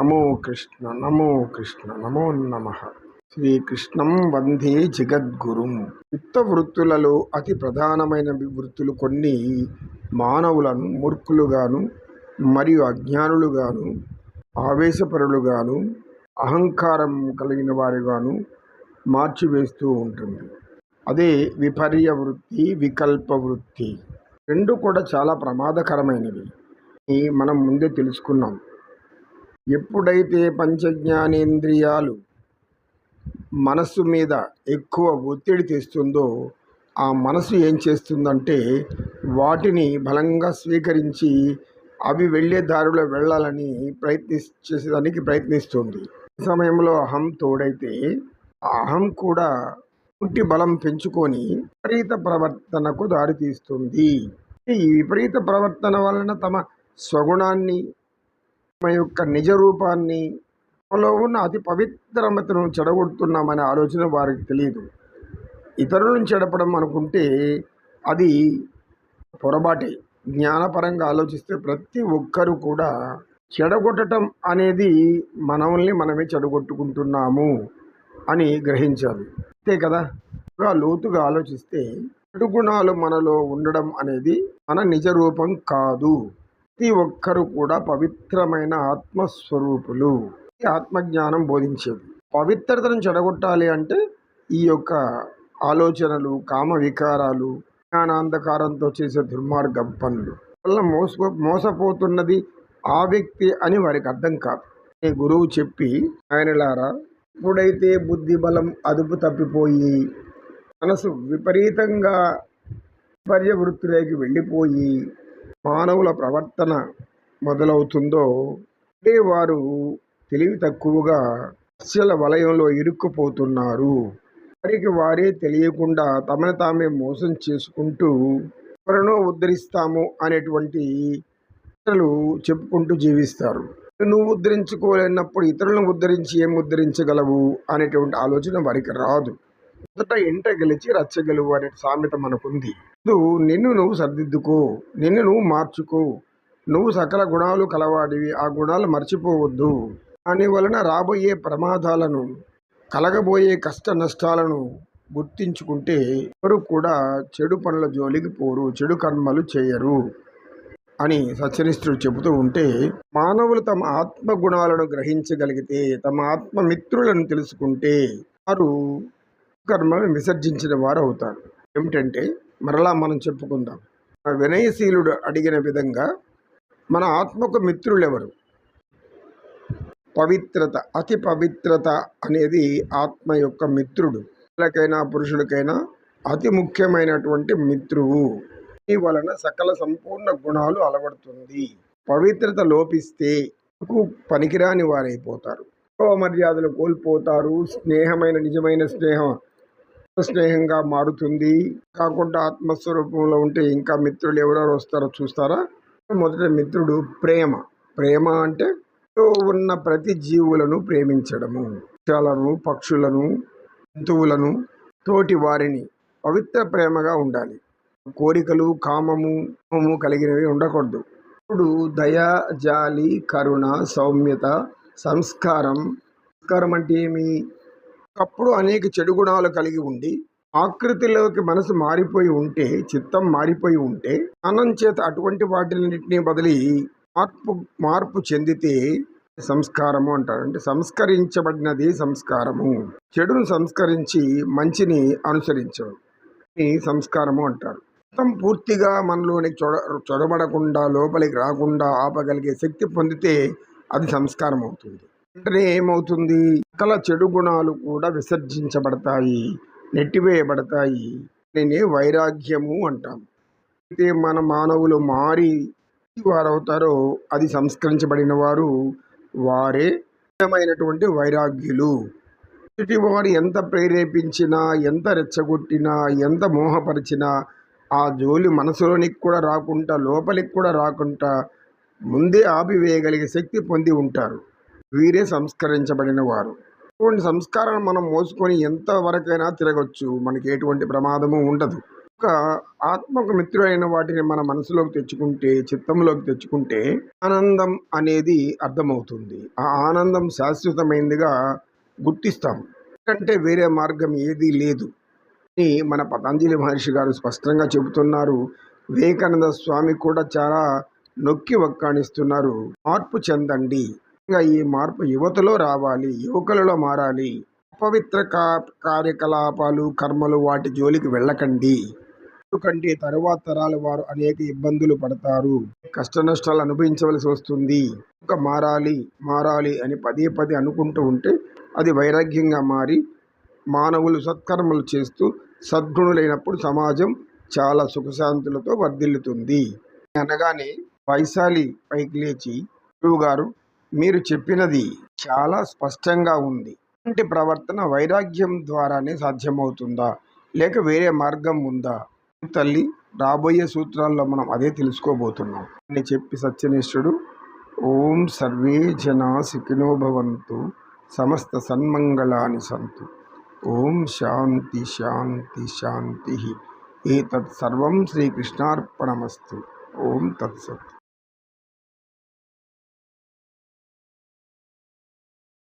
నమో కృష్ణ నమో కృష్ణ నమో నమ. శ్రీకృష్ణం వందే జగద్గురుం. చిత్త వృత్తులలో అతి ప్రధానమైన వృత్తులు కొన్ని మానవులను మూర్ఖులుగాను మరియు అజ్ఞానులుగాను ఆవేశపరులుగాను అహంకారం కలిగిన వారుగాను మార్చివేస్తూ ఉంటుంది. అదే విపర్య వృత్తి వికల్ప వృత్తి రెండు కూడా చాలా ప్రమాదకరమైనవి. మనం ముందే తెలుసుకున్నాం. ఎప్పుడైతే పంచజ్ఞానేంద్రియాలు మనస్సు మీద ఎక్కువ ఒత్తిడి తెస్తుందో ఆ మనసు ఏం చేస్తుందంటే వాటిని బలంగా స్వీకరించి అవి వెళ్ళే దారిలో వెళ్ళాలని ప్రయత్నించేదానికి ప్రయత్నిస్తుంది. ఈ సమయంలో అహం తోడైతే ఆ అహం కూడా పుట్టి బలం పెంచుకొని విపరీత ప్రవర్తనకు దారితీస్తుంది. ఈ విపరీత ప్రవర్తన వలన తమ స్వగుణాన్ని యొక్క నిజ రూపాన్ని తమలో ఉన్న అతి పవిత్రమతను చెడగొడుతున్నామనే ఆలోచన వారికి తెలియదు ఇతరులను చెడపడం అనుకుంటే అది పొరపాటే. జ్ఞానపరంగా ఆలోచిస్తే ప్రతి ఒక్కరూ కూడా చెడగొట్టడం అనేది మనల్ని మనమే చెడగొట్టుకుంటున్నాము అని గ్రహించాలి. అంతే కదా? ఇంకా లోతుగా ఆలోచిస్తే చెడు గుణాలు మనలో ఉండడం అనేది మన నిజ రూపం కాదు. ప్రతి ఒక్కరు కూడా పవిత్రమైన ఆత్మస్వరూపులు. ఈ ఆత్మజ్ఞానం బోధించేది. పవిత్రతను చెడగొట్టాలి అంటే ఈ యొక్క ఆలోచనలు కామ వికారాలు జ్ఞానాంధకారంతో చేసే దుర్మార్గం పనులు. వల్ల మోసపో మోసపోతున్నది ఆ వ్యక్తి అని వారికి అర్థం కాదు. ఈ గురువు చెప్పి ఆయనలారా ఎప్పుడైతే బుద్ధి బలం అదుపు తప్పిపోయి మనసు విపరీతంగా పర్యవృత్తులోకి వెళ్ళిపోయి మానవుల ప్రవర్తన మొదలవుతుందో అంటే వారు తెలివి తక్కువగా సమస్యల వలయంలో ఇరుక్కుపోతున్నారు. వారికి వారే తెలియకుండా తమను తామే మోసం చేసుకుంటూ ఎవరినో ఉద్ధరిస్తాము అనేటువంటి ఇతరులు చెప్పుకుంటూ జీవిస్తారు. నువ్వు ఉద్ధరించుకోలేనప్పుడు ఇతరులను ఉద్ధరించి ఏం ఉద్ధరించగలవు అనేటువంటి ఆలోచన వారికి రాదు. మొదట ఇంట గెలిచి రచ్చగలవు అనే సామెత మనకుంది. నువ్వు నిన్ను నువ్వు సర్దిద్దుకో నిన్ను నువ్వు మార్చుకో. నువ్వు సకల గుణాలు కలవాడివి ఆ గుణాలు మర్చిపోవద్దు. దాని వలన రాబోయే ప్రమాదాలను కలగబోయే కష్ట నష్టాలను గుర్తించుకుంటే ఎవరు కూడా చెడు పనుల జోలికి పోరు చెడు కర్మలు చేయరు అని సత్యనిష్ఠుడు చెబుతూ ఉంటే మానవులు తమ ఆత్మ గుణాలను గ్రహించగలిగితే తమ ఆత్మ మిత్రులను తెలుసుకుంటే వారు కర్మలను విసర్జించిన వారు అవుతారు ఏమిటంటే మరలా మనం చెప్పుకుందాం. వినయశీలుడు అడిగిన విధంగా మన ఆత్మకు మిత్రులు ఎవరు పవిత్రత అతి పవిత్రత అనేది ఆత్మ యొక్క మిత్రుడు. పిల్లకైనా పురుషులకైనా అతి ముఖ్యమైనటువంటి మిత్రువు. ఈ వలన సకల సంపూర్ణ గుణాలు అలవడుతుంది. పవిత్రత లోపిస్తే పనికిరాని వారైపోతారు. గౌరవ మర్యాదలు కోల్పోతారు. స్నేహమైన నిజమైన స్నేహం స్నేహంగా మారుతుంది. కాకుండా ఆత్మస్వరూపంలో ఉంటే ఇంకా మిత్రులు ఎవరెవరు వస్తారో చూస్తారా? మొదట మిత్రుడు ప్రేమ. ప్రేమ అంటే ఉన్న ప్రతి జీవులను ప్రేమించడము. వృక్షాలను పక్షులను జంతువులను తోటి వారిని పవిత్ర ప్రేమగా ఉండాలి. కోరికలు కామము కలిగినవి ఉండకూడదు. ఇప్పుడు దయ జాలి కరుణ సౌమ్యత సంస్కారం. సంస్కారం అంటే ఏమి? ఒకప్పుడు అనేక చెడు గుణాలు కలిగి ఉండి ఆకృతిలోకి మనసు మారిపోయి ఉంటే చిత్తం మారిపోయి ఉంటే అనం చేత అటువంటి వాటిలన్నింటినీ బదిలి మార్పు మార్పు చెందితే సంస్కారము అంటారు. అంటే సంస్కరించబడినది సంస్కారము. చెడును సంస్కరించి మంచిని అనుసరించడం. సంస్కారము అంటారు. మొత్తం పూర్తిగా మనలోని చొడ చొరబడకుండా లోపలికి రాకుండా ఆపగలిగే శక్తి పొందితే అది సంస్కారం అవుతుంది వెంటనే ఏమవుతుంది? సకల చెడు గుణాలు కూడా విసర్జించబడతాయి నెట్టివేయబడతాయి. దీనినే వైరాగ్యము అంటాం. అయితే మన మానవులు మారి వారవుతారో అది సంస్కరించబడిన వారు వారే నిజమైనటువంటి వైరాగ్యులు. వారు ఎంత ప్రేరేపించినా ఎంత రెచ్చగొట్టినా ఎంత మోహపరిచినా ఆ జోలి మనసులోనికి కూడా రాకుండా లోపలికి కూడా రాకుండా ముందే ఆపివేయగలిగే శక్తి పొంది ఉంటారు. వీరే సంస్కరించబడిన వారు. అటువంటి సంస్కారాన్ని మనం మోసుకొని ఎంతవరకైనా తిరగచ్చు. మనకి ఎటువంటి ప్రమాదము ఉండదు. ఒక ఆత్మకు మిత్రుడైన వాటిని మన మనసులోకి తెచ్చుకుంటే చిత్తంలోకి తెచ్చుకుంటే ఆనందం అనేది అర్థమవుతుంది. ఆ ఆనందం శాశ్వతమైనదిగా గుర్తిస్తాం ఎందుకంటే వేరే మార్గం ఏదీ లేదు. అని మన పతంజలి మహర్షి గారు స్పష్టంగా చెబుతున్నారు. వివేకానంద స్వామి కూడా చాలా నొక్కి వక్కాణిస్తున్నారు. మార్పు చెందండి. ముఖ్యంగా ఈ మార్పు యువతలో రావాలి యువకులలో మారాలి. అపవిత్ర కా కార్యకలాపాలు కర్మలు వాటి జోలికి వెళ్ళకండి. ఎందుకంటే తరువాత తరాల వారు అనేక ఇబ్బందులు పడతారు. కష్ట నష్టాలు అనుభవించవలసి వస్తుంది. ఇంకా మారాలి మారాలి అని పదే పదే అనుకుంటూ ఉంటే అది వైరాగ్యంగా మారి మానవులు సత్కర్మలు చేస్తూ సద్గుణులైనప్పుడు సమాజం చాలా సుఖశాంతులతో వర్ధిల్లుతుంది. అనగానే వైశాలి పైకి లేచి గురువు గారు మీరు చెప్పినది చాలా స్పష్టంగా ఉంది. ఇలాంటి ప్రవర్తన వైరాగ్యం ద్వారానే సాధ్యమవుతుందా? లేక వేరే మార్గం ఉందా? తల్లి రాబోయే సూత్రాల్లో మనం అదే తెలుసుకోబోతున్నాం. అని చెప్పి సత్యనిష్ఠుడు ఓం సర్వే జన సుఖినో భవంతు సమస్త సన్మంగళాని సంతు. ఓం శాంతి శాంతి శాంతి. ఏతత్ సర్వం శ్రీకృష్ణార్పణమస్తు. ఓం తత్సత్.